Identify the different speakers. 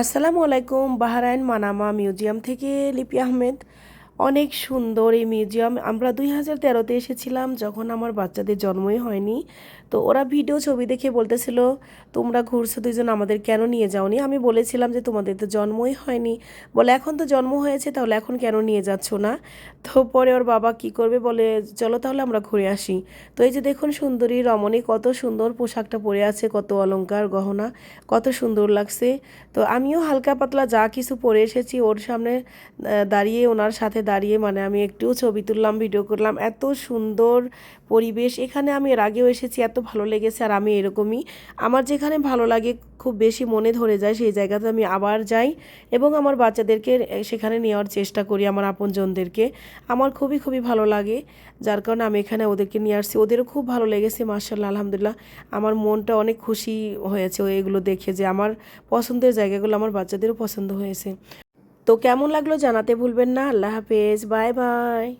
Speaker 1: আসসালামু আলাইকুম Bahrain Manama museum থেকে লিপি আহমেদ। অনেক সুন্দর এই মিউজিয়াম। আমরা দুই হাজার তেরোতে এসেছিলাম যখন আমার বাচ্চাদের জন্মই হয়নি। তো ওরা ভিডিও ছবি দেখে বলতেছিল, তোমরা ঘুরছো দুইজন, আমাদের কেন নিয়ে যাওনি? আমি বলেছিলাম যে, তোমাদের তো জন্মই হয়নি। বলে, এখন তো জন্ম হয়েছে, তাহলে এখন কেন নিয়ে যাচ্ছ না? তো পরে ওর বাবা কি করবে বলে, চলো তাহলে আমরা ঘুরে আসি। তো এই যে দেখুন সুন্দরী রমণী, কত সুন্দর পোশাকটা পরে আছে, কত অলঙ্কার গহনা, কত সুন্দর লাগছে। তো আমিও হালকা পাতলা যা কিছু পরে এসেছি, ওর সামনে দাঁড়িয়ে ওনার সাথে দাঁড়িয়ে মানে আমি একটু ছবি তুললাম ভিডিও করলাম। এত সুন্দর পরিবেশ। এখানে আমি এর আগেও এসেছি, এত ভালো লেগেছে আর আমি এরকমই। আমার যেখানে ভালো লাগে, খুব বেশি মনে ধরে যায়, সেই জায়গাতে আমি আবার যাই এবং আমার বাচ্চাদেরকে সেখানে নেওয়ার চেষ্টা করি, আমার আপনজনদেরকে। আমার খুবই খুবই ভালো লাগে, যার কারণে আমি এখানে ওদেরকে নিয়ে আসছি। ওদেরও খুব ভালো লেগেছে মার্শাল্লাহ আলহামদুলিল্লাহ। আমার মনটা অনেক খুশি হয়েছে এগুলো দেখে যে আমার পছন্দের জায়গাগুলো আমার বাচ্চাদেরও পছন্দ হয়েছে। তো কেমন লাগল জানাতে ভুলবেন না। আল্লাহ হাফেজ বাই বাই।